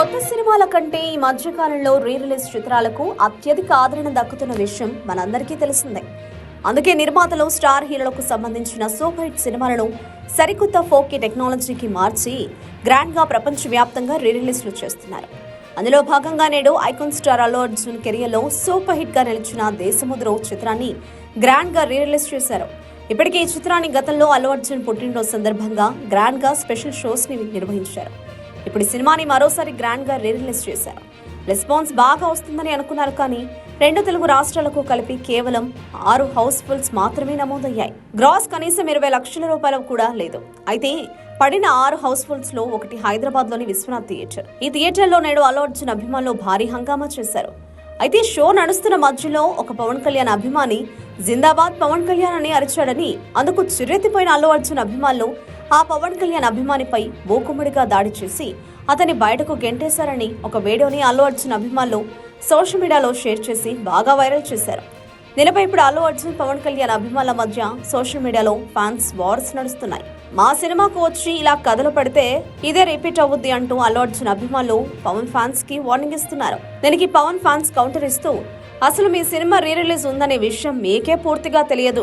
కొత్త సినిమాల కంటే ఈ మధ్యకాలంలో రీ రిలీజ్ చిత్రాలకు అత్యధిక ఆదరణ దక్కుతున్న విషయం మనందరికీ తెలిసిందే. అందుకే నిర్మాతలు స్టార్ హీరోలకు సంబంధించిన సూపర్ హిట్ సినిమాలను సరికొత్త ఫోకీ టెక్నాలజీకి మార్చి గ్రాండ్గా ప్రపంచవ్యాప్తంగా రీ రిలీజ్లు చేస్తున్నారు. అందులో భాగంగా నేడు ఐకాన్ స్టార్ అల్లు అర్జున్ కెరియర్లో సూపర్ హిట్గా నిలిచిన దేశముద్రో చిత్రాన్ని గ్రాండ్గా రీ రిలీజ్ చేశారు. ఇప్పటికే ఈ చిత్రాన్ని గతంలో అల్లు అర్జున్ పుట్టినరోజు సందర్భంగా గ్రాండ్గా స్పెషల్ షోస్ని నిర్వహించారు. ఇప్పుడు సినిమాని మరోసారి గ్రాండ్గా రీ రిలీజ్ చేశారు. రెస్పాన్స్ బాగా వస్తుందని అనుకున్నారు కానీ రెండు తెలుగు రాష్ట్రాలకు కలిపి కేవలం ఆరు హౌస్ఫుల్స్ మాత్రమే నమోదయ్యాయి. గ్రాస్ కనీసం ఇరవై లక్షల రూపాయలు కూడా లేదు. అయితే పడిన ఆరు హౌస్ఫుల్స్లో ఒకటి హైదరాబాద్లోని విశ్వనాథ్ థియేటర్. ఈ థియేటర్లో నేడు అల్లు అర్జున్ అభిమానులు భారీ హంగామా చేశారు. అయితే షో నడుస్తున్న మధ్యలో ఒక పవన్ కళ్యాణ్ అభిమాని జిందాబాద్ పవన్ కళ్యాణ్ అని అరిచాడని అందుకు చిరెత్తిపోయిన అల్లు అర్జున్ అభిమానులు ఆ పవన్ కళ్యాణ్ అభిమానిపై మూకుమ్మడిగా దాడి చేసి అతని బయటకు గెంటేశారని ఒక వీడియోని అల్లు అర్జున్ అభిమానులు సోషల్ మీడియాలో షేర్ చేసి బాగా వైరల్ చేశారు. దీనిపై ఇప్పుడు అల్లు అర్జున్ పవన్ కళ్యాణ్ అభిమానుల మధ్య సోషల్ మీడియాలో ఫ్యాన్స్ వార్స్ నడుస్తున్నాయి. మా సినిమాకు వచ్చి ఇలా కథలు పడితే ఇదే రిపీట్ అవుద్ది అంటూ అల్లు అర్జున్ అభిమానులు పవన్ ఫ్యాన్స్కి వార్నింగ్ ఇస్తున్నారు. దీనికి పవన్ ఫ్యాన్స్ కౌంటర్ ఇస్తూ అసలు మీ సినిమా రీ రిలీజ్ ఉందనే విషయం మీకే పూర్తిగా తెలియదు.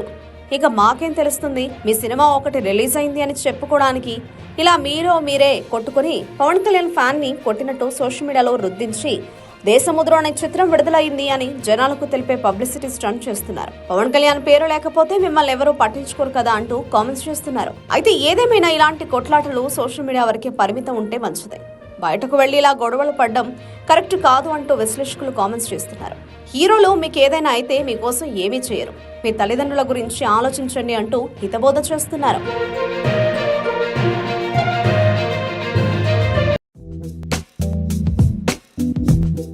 ఇక మాకేం తెలుస్తుంది? మీ సినిమా ఒకటి రిలీజ్ అయింది అని చెప్పుకోవడానికి ఇలా మీరో మీరే కొట్టుకుని పవన్ కళ్యాణ్ ఫ్యాన్ని కొట్టినట్టు సోషల్ మీడియాలో రుద్దించి దేశముద్ర అనే చిత్రం విడుదలైంది అని జనాలకు తెలిపే పబ్లిసిటీ స్టంట్ చేస్తున్నారు. పవన్ కళ్యాణ్ పేరు లేకపోతే మిమ్మల్ని ఎవరూ పట్టించుకోరు కదా అంటూ కామెంట్స్ చేస్తున్నారు. అయితే ఏదేమైనా ఇలాంటి కొట్లాటలు సోషల్ మీడియా వరకే పరిమితం ఉంటే మంచిదే. బయటకు వెళ్ళి ఇలా గొడవలు పడ్డం కరెక్ట్ కాదు అంటూ విశ్లేషకులు కామెంట్స్ చేస్తున్నారు. హీరోలు మీకు ఏదైనా అయితే మీకోసం ఏమీ చేయరు. మీ తల్లిదండ్రుల గురించి ఆలోచించండి అంటూ హితబోధ చేస్తున్నారు.